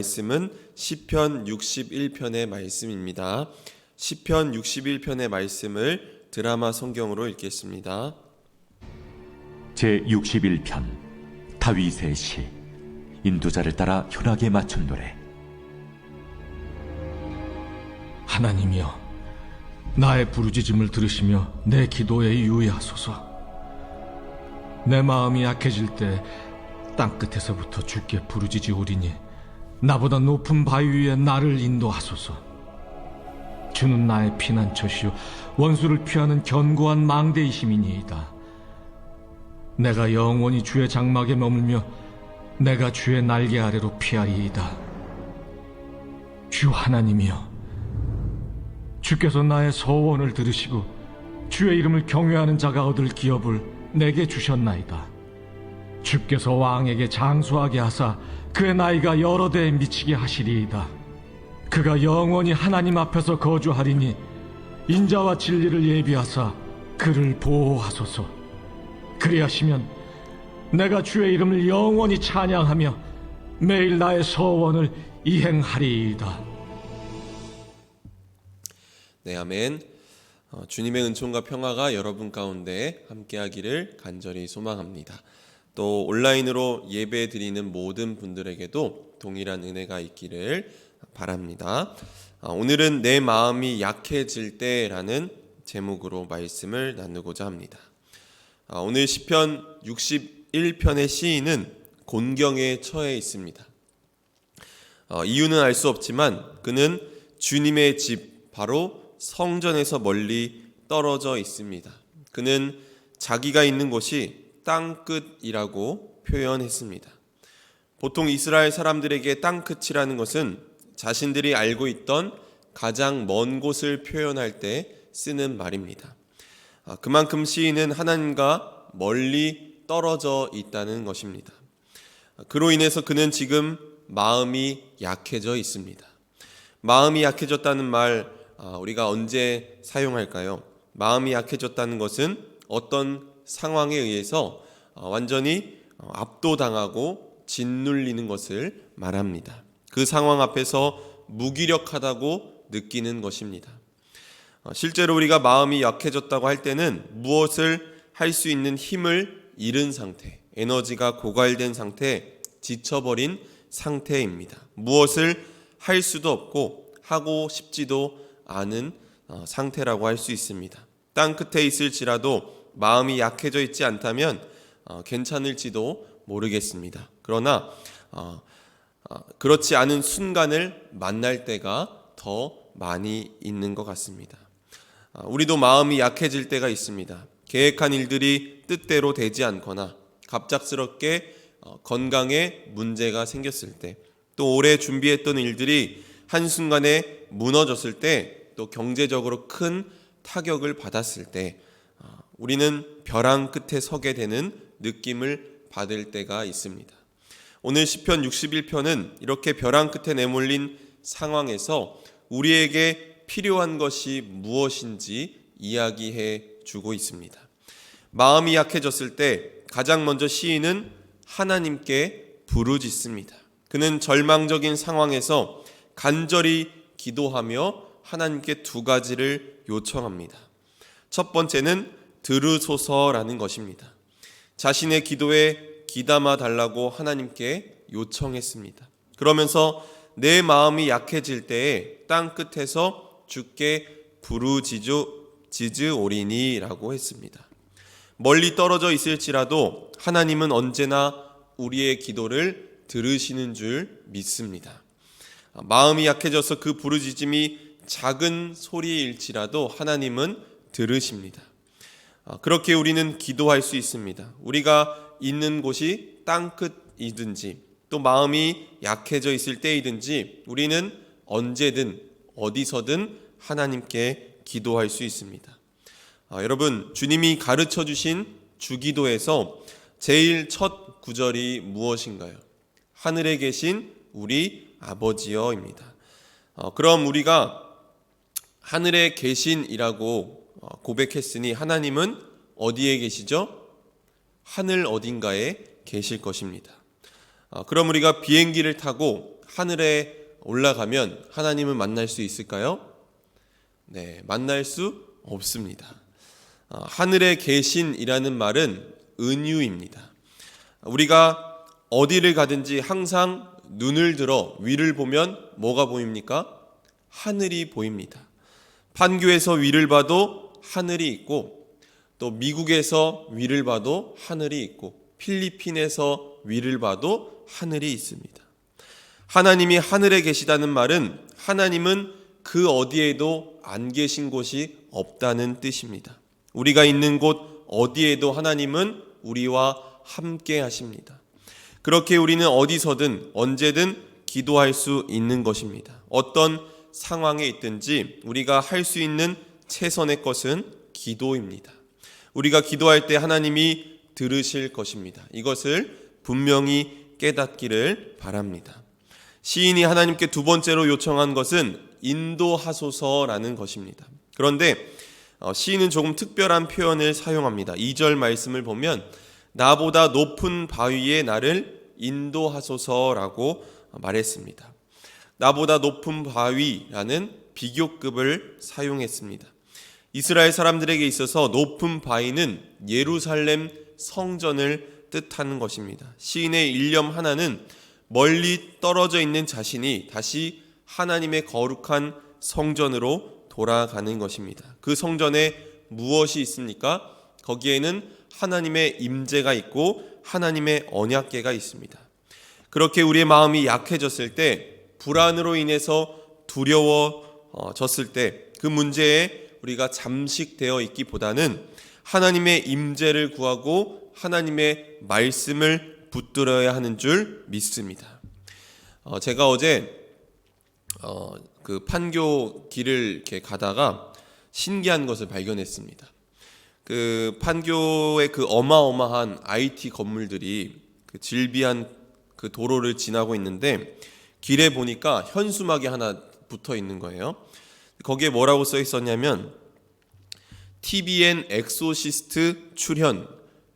말씀은 시편 61편의 말씀입니다. 시편 61편의 말씀을 드라마 성경으로 읽겠습니다. 제 61편 다윗의 시 인도자를 따라 현악에 맞춘 노래 하나님이여 나의 부르짖음을 들으시며 내 기도에 유의하소서 내 마음이 약해질 때 땅끝에서부터 주께 부르짖으오리니 나보다 높은 바위 위에 나를 인도하소서. 주는 나의 피난처시요 원수를 피하는 견고한 망대이심이니이다. 내가 영원히 주의 장막에 머물며 내가 주의 날개 아래로 피하리이다. 주 하나님이여 주께서 나의 소원을 들으시고 주의 이름을 경외하는 자가 얻을 기업을 내게 주셨나이다. 주께서 왕에게 장수하게 하사 그의 나이가 여러 대에 미치게 하시리이다. 그가 영원히 하나님 앞에서 거주하리니 인자와 진리를 예비하사 그를 보호하소서. 그리하시면 내가 주의 이름을 영원히 찬양하며 매일 나의 소원을 이행하리이다. 네, 아멘. 어, 주님의 은총과 평화가 여러분 가운데 함께하기를 간절히 소망합니다. 또 온라인으로 예배 드리는 모든 분들에게도 동일한 은혜가 있기를 바랍니다. 아, 오늘은 내 마음이 약해질 때라는 제목으로 말씀을 나누고자 합니다. 아, 오늘 시편 61편의 시인은 곤경에 처해 있습니다. 어, 이유는 알 수 없지만 그는 주님의 집 바로 성전에서 멀리 떨어져 있습니다. 그는 자기가 있는 곳이 땅끝이라고 표현했습니다. 보통 이스라엘 사람들에게 땅끝이라는 것은 자신들이 알고 있던 가장 먼 곳을 표현할 때 쓰는 말입니다. 아, 그만큼 시인은 하나님과 멀리 떨어져 있다는 것입니다. 아, 그로 인해서 그는 지금 마음이 약해져 있습니다. 마음이 약해졌다는 말 아, 우리가 언제 사용할까요? 마음이 약해졌다는 것은 어떤 상황에 의해서 어, 완전히 어, 압도당하고 짓눌리는 것을 말합니다. 그 상황 앞에서 무기력하다고 느끼는 것입니다. 어, 실제로 우리가 마음이 약해졌다고 할 때는 무엇을 할 수 있는 힘을 잃은 상태, 에너지가 고갈된 상태, 지쳐버린 상태입니다. 무엇을 할 수도 없고 하고 싶지도 않은 어, 상태라고 할 수 있습니다. 땅 끝에 있을지라도 마음이 약해져 있지 않다면 어, 괜찮을지도 모르겠습니다. 그러나 어, 그렇지 않은 순간을 만날 때가 더 많이 있는 것 같습니다. 우리도 마음이 약해질 때가 있습니다. 계획한 일들이 뜻대로 되지 않거나 갑작스럽게 건강에 문제가 생겼을 때, 또 오래 준비했던 일들이 한순간에 무너졌을 때, 또 경제적으로 큰 타격을 받았을 때 어, 우리는 벼랑 끝에 서게 되는 느낌을 받을 때가 있습니다. 오늘 시편 61편은 이렇게 벼랑 끝에 내몰린 상황에서 우리에게 필요한 것이 무엇인지 이야기해 주고 있습니다. 마음이 약해졌을 때 가장 먼저 시인은 하나님께 부르짖습니다. 그는 절망적인 상황에서 간절히 기도하며 하나님께 두 가지를 요청합니다. 첫 번째는 들으소서라는 것입니다. 자신의 기도에 귀담아 달라고 하나님께 요청했습니다. 그러면서 내 마음이 약해질 때에 땅 끝에서 주께 부르짖으 오리니라고 했습니다. 멀리 떨어져 있을지라도 하나님은 언제나 우리의 기도를 들으시는 줄 믿습니다. 마음이 약해져서 그 부르짖음이 작은 소리일지라도 하나님은 들으십니다. 아, 그렇게 우리는 기도할 수 있습니다. 우리가 있는 곳이 땅끝이든지 또 마음이 약해져 있을 때이든지 우리는 언제든 어디서든 하나님께 기도할 수 있습니다. 아, 여러분, 주님이 가르쳐 주신 주기도에서 제일 첫 구절이 무엇인가요? 하늘에 계신 우리 아버지여입니다. 어, 그럼 우리가 하늘에 계신이라고 어, 고백했으니 하나님은 어디에 계시죠? 하늘 어딘가에 계실 것입니다. 어, 그럼 우리가 비행기를 타고 하늘에 올라가면 하나님을 만날 수 있을까요? 네, 만날 수 없습니다. 어, 하늘에 계신이라는 말은 은유입니다. 우리가 어디를 가든지 항상 눈을 들어 위를 보면 뭐가 보입니까? 하늘이 보입니다. 판교에서 위를 봐도 하늘이 있고 또 미국에서 위를 봐도 하늘이 있고 필리핀에서 위를 봐도 하늘이 있습니다. 하나님이 하늘에 계시다는 말은 하나님은 그 어디에도 안 계신 곳이 없다는 뜻입니다. 우리가 있는 곳 어디에도 하나님은 우리와 함께 하십니다. 그렇게 우리는 어디서든 언제든 기도할 수 있는 것입니다. 어떤 상황에 있든지 우리가 할 수 있는 최선의 것은 기도입니다. 우리가 기도할 때 하나님이 들으실 것입니다. 이것을 분명히 깨닫기를 바랍니다. 시인이 하나님께 두 번째로 요청한 것은 인도하소서라는 것입니다. 그런데 어, 시인은 조금 특별한 표현을 사용합니다. 2절 말씀을 보면 나보다 높은 바위에 나를 인도하소서라고 말했습니다. 나보다 높은 바위라는 비교급을 사용했습니다. 이스라엘 사람들에게 있어서 높은 바위는 예루살렘 성전을 뜻하는 것입니다. 시인의 일념 하나는 멀리 떨어져 있는 자신이 다시 하나님의 거룩한 성전으로 돌아가는 것입니다. 그 성전에 무엇이 있습니까? 거기에는 하나님의 임재가 있고 하나님의 언약궤가 있습니다. 그렇게 우리의 마음이 약해졌을 때 불안으로 인해서 두려워졌을 때 그 문제에 우리가 잠식되어 있기보다는 하나님의 임재를 구하고 하나님의 말씀을 붙들어야 하는 줄 믿습니다. 어, 제가 어제 어, 그 판교 길을 이렇게 가다가 신기한 것을 발견했습니다. 그 판교의 그 어마어마한 IT 건물들이 그 질비한 그 도로를 지나고 있는데 길에 보니까 현수막이 하나 붙어 있는 거예요. 거기에 뭐라고 써 있었냐면 TVN 엑소시스트 출현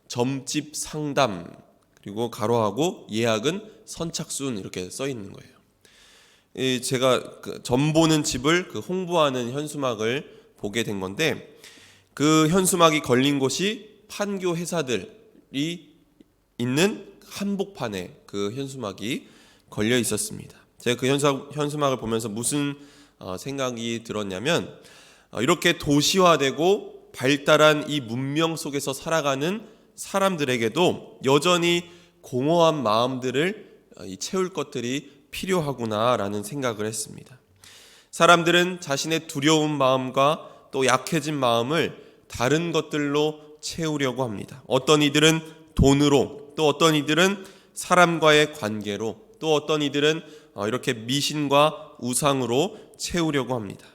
점집 상담 그리고 가로하고 예약은 선착순 이렇게 써 있는 거예요. 이 제가 그점 보는 집을 그 홍보하는 현수막을 보게 된 건데 그 현수막이 걸린 곳이 판교 회사들이 있는 한복판에 그 현수막이 걸려 있었습니다. 제가 그 현수, 현수막을 보면서 무슨 어, 생각이 들었냐면 어, 이렇게 도시화되고 발달한 이 문명 속에서 살아가는 사람들에게도 여전히 공허한 마음들을 어, 채울 것들이 필요하구나라는 생각을 했습니다. 사람들은 자신의 두려운 마음과 또 약해진 마음을 다른 것들로 채우려고 합니다. 어떤 이들은 돈으로, 또 어떤 이들은 사람과의 관계로, 또 어떤 이들은 이렇게 미신과 우상으로 채우려고 합니다.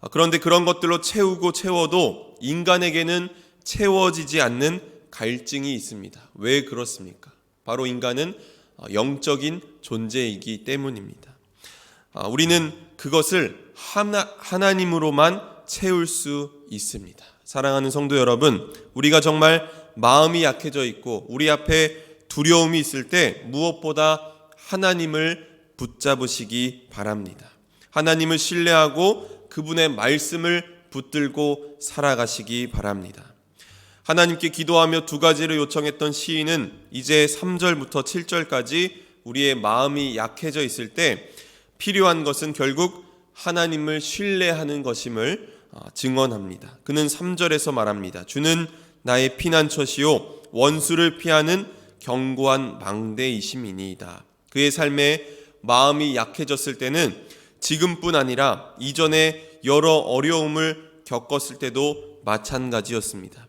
아, 그런데 그런 것들로 채우고 채워도 인간에게는 채워지지 않는 갈증이 있습니다. 왜 그렇습니까? 바로 인간은 영적인 존재이기 때문입니다. 아, 우리는 그것을 하나, 하나님으로만 채울 수 있습니다. 사랑하는 성도 여러분, 우리가 정말 마음이 약해져 있고 우리 앞에 두려움이 있을 때 무엇보다 하나님을 붙잡으시기 바랍니다. 하나님을 신뢰하고 그분의 말씀을 붙들고 살아가시기 바랍니다. 하나님께 기도하며 두 가지를 요청했던 시인은 이제 3절부터 7절까지 우리의 마음이 약해져 있을 때 필요한 것은 결국 하나님을 신뢰하는 것임을 어, 증언합니다. 그는 3절에서 말합니다. 주는 나의 피난처시요 원수를 피하는 견고한 망대이심이니이다. 그의 삶에 마음이 약해졌을 때는 지금뿐 아니라 이전에 여러 어려움을 겪었을 때도 마찬가지였습니다.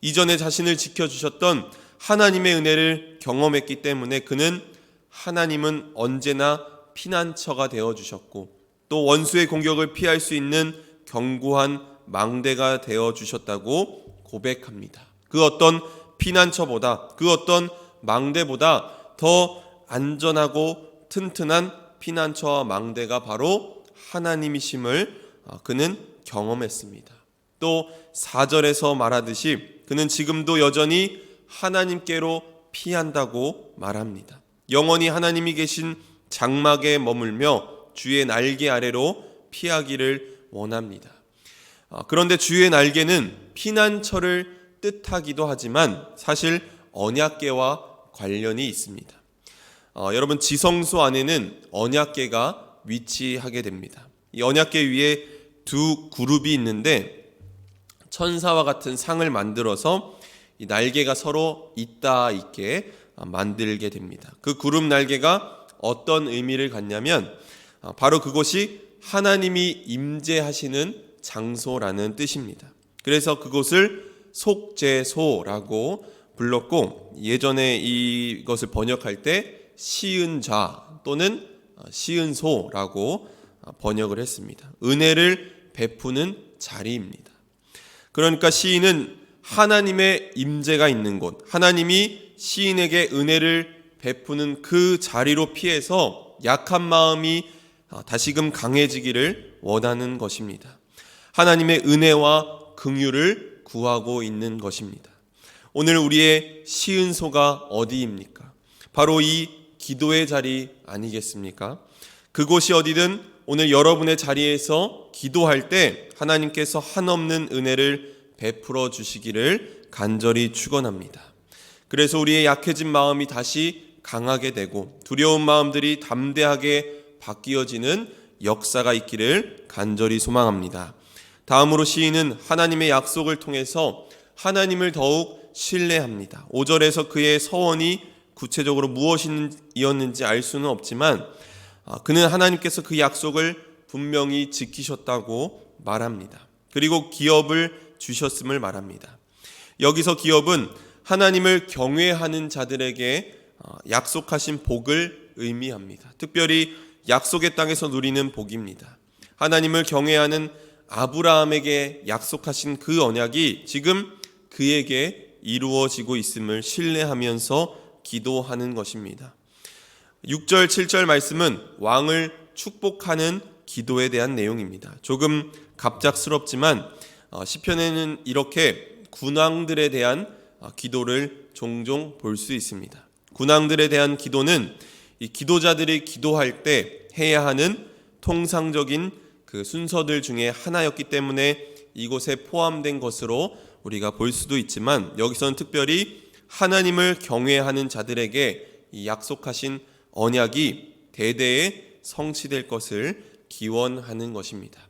이전에 자신을 지켜주셨던 하나님의 은혜를 경험했기 때문에 그는 하나님은 언제나 피난처가 되어 주셨고 또 원수의 공격을 피할 수 있는 견고한 망대가 되어 주셨다고 고백합니다. 그 어떤 피난처보다 그 어떤 망대보다 더 안전하고 튼튼한 피난처와 망대가 바로 하나님이심을 어, 그는 경험했습니다. 또 4절에서 말하듯이 그는 지금도 여전히 하나님께로 피한다고 말합니다. 영원히 하나님이 계신 장막에 머물며 주의 날개 아래로 피하기를 원합니다. 아, 그런데 주의 날개는 피난처를 뜻하기도 하지만 사실 언약계와 관련이 있습니다. 어, 여러분 지성소 안에는 언약계가 위치하게 됩니다. 이 언약계 위에 두 그룹이 있는데 천사와 같은 상을 만들어서 이 날개가 서로 있다 있게 만들게 됩니다. 그 그룹 날개가 어떤 의미를 갖냐면 아, 바로 그곳이 하나님이 임재하시는 장소라는 뜻입니다. 그래서 그곳을 속죄소라고 불렀고 예전에 이것을 번역할 때 시은 자 또는 시은 소라고 번역을 했습니다. 은혜를 베푸는 자리입니다. 그러니까 시인은 하나님의 임재가 있는 곳, 하나님이 시인에게 은혜를 베푸는 그 자리로 피해서 약한 마음이 다시금 강해지기를 원하는 것입니다. 하나님의 은혜와 긍휼을 구하고 있는 것입니다. 오늘 우리의 시은소가 어디입니까? 바로 이 기도의 자리 아니겠습니까? 그곳이 어디든 오늘 여러분의 자리에서 기도할 때 하나님께서 한없는 은혜를 베풀어 주시기를 간절히 축원합니다. 그래서 우리의 약해진 마음이 다시 강하게 되고 두려운 마음들이 담대하게 바뀌어지는 역사가 있기를 간절히 소망합니다. 다음으로 시인은 하나님의 약속을 통해서 하나님을 더욱 신뢰합니다. 5절에서 그의 서원이 구체적으로 무엇이었는지 알 수는 없지만 아, 그는 하나님께서 그 약속을 분명히 지키셨다고 말합니다. 그리고 기업을 주셨음을 말합니다. 여기서 기업은 하나님을 경외하는 자들에게 아, 약속하신 복을 의미합니다. 특별히 약속의 땅에서 누리는 복입니다. 하나님을 경외하는 아브라함에게 약속하신 그 언약이 지금 그에게 이루어지고 있음을 신뢰하면서 기도하는 것입니다. 6절, 7절 말씀은 왕을 축복하는 기도에 대한 내용입니다. 조금 갑작스럽지만 어, 시편에는 이렇게 군왕들에 대한 어, 기도를 종종 볼 수 있습니다. 군왕들에 대한 기도는 이 기도자들이 기도할 때 해야 하는 통상적인 그 순서들 중에 하나였기 때문에 이곳에 포함된 것으로 우리가 볼 수도 있지만 여기서는 특별히 하나님을 경외하는 자들에게 이 약속하신 언약이 대대에 성취될 것을 기원하는 것입니다.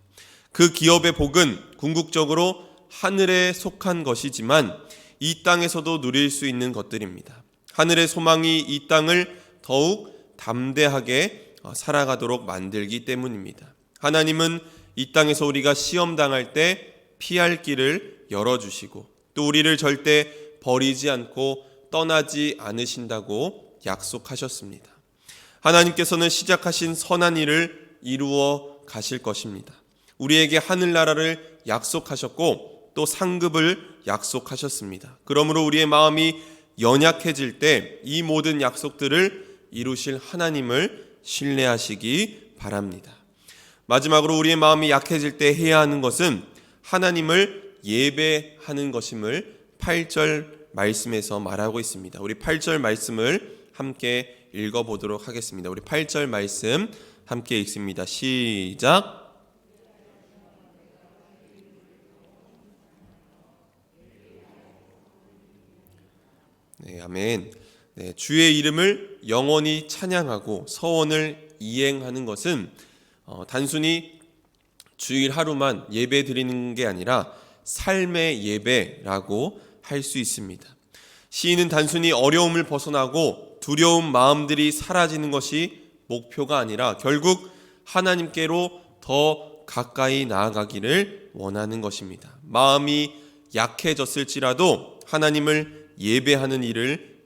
그 기업의 복은 궁극적으로 하늘에 속한 것이지만 이 땅에서도 누릴 수 있는 것들입니다. 하늘의 소망이 이 땅을 더욱 담대하게 살아가도록 만들기 때문입니다. 하나님은 이 땅에서 우리가 시험 당할 때 피할 길을 열어주시고 또 우리를 절대 버리지 않고 떠나지 않으신다고 약속하셨습니다. 하나님께서는 시작하신 선한 일을 이루어 가실 것입니다. 우리에게 하늘나라를 약속하셨고 또 상급을 약속하셨습니다. 그러므로 우리의 마음이 연약해질 때 이 모든 약속들을 이루실 하나님을 신뢰하시기 바랍니다. 마지막으로 우리의 마음이 약해질 때 해야 하는 것은 하나님을 예배하는 것임을 8절 말씀에서 말하고 있습니다. 우리 8절 말씀을 함께 읽어 보도록 하겠습니다. 우리 8절 말씀 함께 읽습니다. 시작. 네, 아멘. 네, 주의 이름을 영원히 찬양하고 서원을 이행하는 것은 어, 단순히 주일 하루만 예배 드리는 게 아니라 삶의 예배라고 할 수 있습니다. 시인은 단순히 어려움을 벗어나고 두려운 마음들이 사라지는 것이 목표가 아니라 결국 하나님께로 더 가까이 나아가기를 원하는 것입니다. 마음이 약해졌을지라도 하나님을 예배하는 일을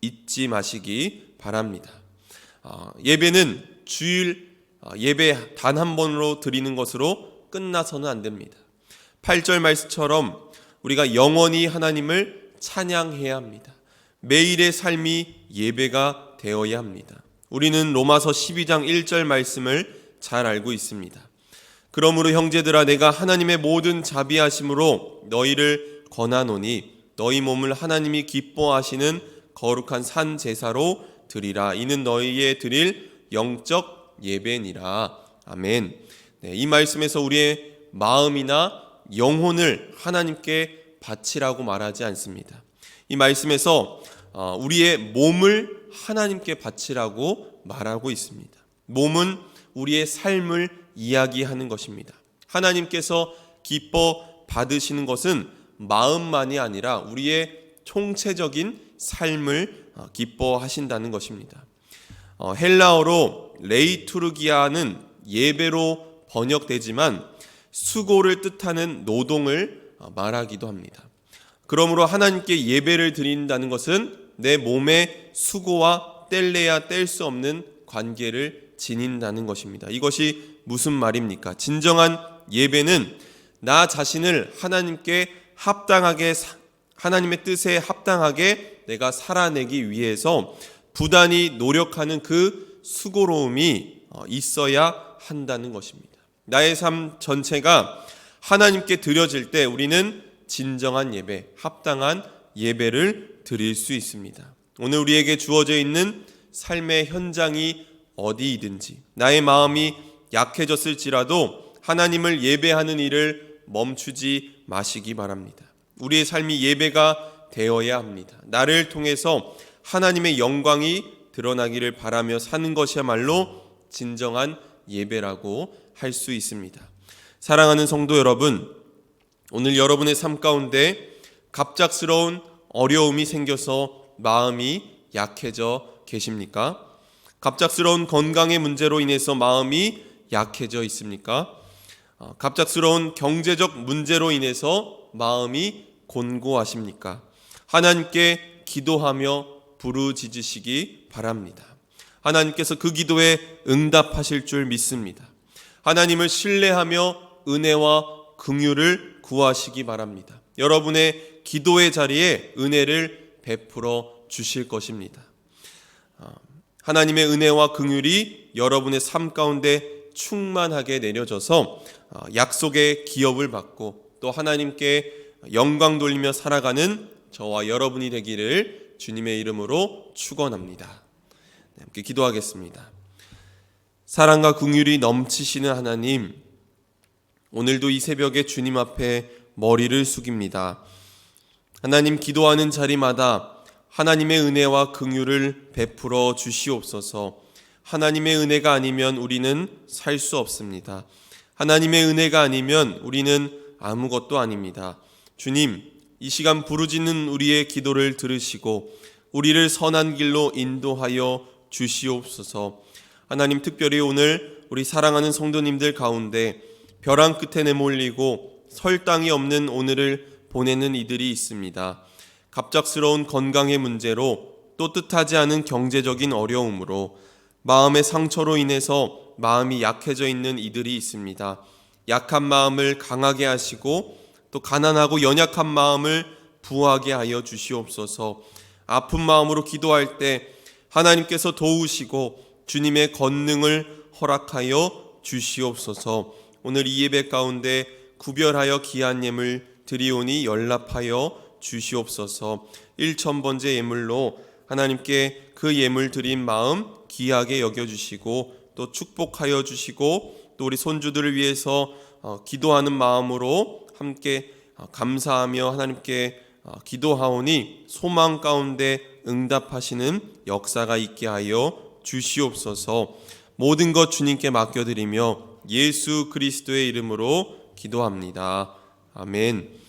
잊지 마시기 바랍니다. 어, 예배는 주일 어, 예배 단 한 번으로 드리는 것으로 끝나서는 안 됩니다. 8절 말씀처럼 우리가 영원히 하나님을 찬양해야 합니다. 매일의 삶이 예배가 되어야 합니다. 우리는 로마서 12장 1절 말씀을 잘 알고 있습니다. 그러므로 형제들아 내가 하나님의 모든 자비하심으로 너희를 권하노니 너희 몸을 하나님이 기뻐하시는 거룩한 산 제사로 드리라 이는 너희의 드릴 영적 예배니라. 아멘. 네, 이 말씀에서 우리의 마음이나 영혼을 하나님께 바치라고 말하지 않습니다. 이 말씀에서 어, 우리의 몸을 하나님께 바치라고 말하고 있습니다. 몸은 우리의 삶을 이야기하는 것입니다. 하나님께서 기뻐 받으시는 것은 마음만이 아니라 우리의 총체적인 삶을 어, 기뻐하신다는 것입니다. 어, 헬라어로 레이투르기아는 예배로 번역되지만 수고를 뜻하는 노동을 어, 말하기도 합니다. 그러므로 하나님께 예배를 드린다는 것은 내 몸의 수고와 뗄래야 뗄 수 없는 관계를 지닌다는 것입니다. 이것이 무슨 말입니까? 진정한 예배는 나 자신을 하나님께 합당하게 사- 하나님의 뜻에 합당하게 내가 살아내기 위해서 부단히 노력하는 그 수고로움이 어, 있어야 한다는 것입니다. 나의 삶 전체가 하나님께 드려질 때 우리는 진정한 예배, 합당한 예배를 드릴 수 있습니다. 오늘 우리에게 주어져 있는 삶의 현장이 어디이든지 나의 마음이 약해졌을지라도 하나님을 예배하는 일을 멈추지 마시기 바랍니다. 우리의 삶이 예배가 되어야 합니다. 나를 통해서 하나님의 영광이 드러나기를 바라며 사는 것이야말로 진정한 예배라고 할 수 있습니다. 사랑하는 성도 여러분, 오늘 여러분의 삶 가운데 갑작스러운 어려움이 생겨서 마음이 약해져 계십니까? 갑작스러운 건강의 문제로 인해서 마음이 약해져 있습니까? 어, 갑작스러운 경제적 문제로 인해서 마음이 곤고하십니까? 하나님께 기도하며 부르짖으시기 바랍니다. 하나님께서 그 기도에 응답하실 줄 믿습니다. 하나님을 신뢰하며 은혜와 긍휼을 구하시기 바랍니다. 여러분의 기도의 자리에 은혜를 베풀어 주실 것입니다. 아, 하나님의 은혜와 긍휼이 여러분의 삶 가운데 충만하게 내려져서 아, 약속의 기업을 받고 또 하나님께 영광 돌리며 살아가는 저와 여러분이 되기를 주님의 이름으로 축원합니다. 네, 함께 기도하겠습니다. 사랑과 긍휼이 넘치시는 하나님, 오늘도 이 새벽에 주님 앞에 머리를 숙입니다. 하나님 기도하는 자리마다 하나님의 은혜와 긍휼을 베풀어 주시옵소서. 하나님의 은혜가 아니면 우리는 살 수 없습니다. 하나님의 은혜가 아니면 우리는 아무것도 아닙니다. 주님, 이 시간 부르짖는 우리의 기도를 들으시고 우리를 선한 길로 인도하여 주시옵소서. 하나님 특별히 오늘 우리 사랑하는 성도님들 가운데 벼랑 끝에 내몰리고 설 땅이 없는 오늘을 보내는 이들이 있습니다. 갑작스러운 건강의 문제로 또 뜻하지 않은 경제적인 어려움으로 마음의 상처로 인해서 마음이 약해져 있는 이들이 있습니다. 약한 마음을 강하게 하시고 또 가난하고 연약한 마음을 부하게 하여 주시옵소서. 아픈 마음으로 기도할 때 하나님께서 도우시고 주님의 권능을 허락하여 주시옵소서. 오늘 이 예배 가운데 구별하여 귀한 예물 드리오니 연락하여 주시옵소서. 1천번째 예물로 하나님께 그 예물 드린 마음 귀하게 여겨 주시고 또 축복하여 주시고 또 우리 손주들을 위해서 어, 기도하는 마음으로 함께 어, 감사하며 하나님께 어, 기도하오니 소망 가운데 응답하시는 역사가 있게 하여 주시옵소서. 모든 것 주님께 맡겨드리며 예수 그리스도의 이름으로 기도합니다. 아멘.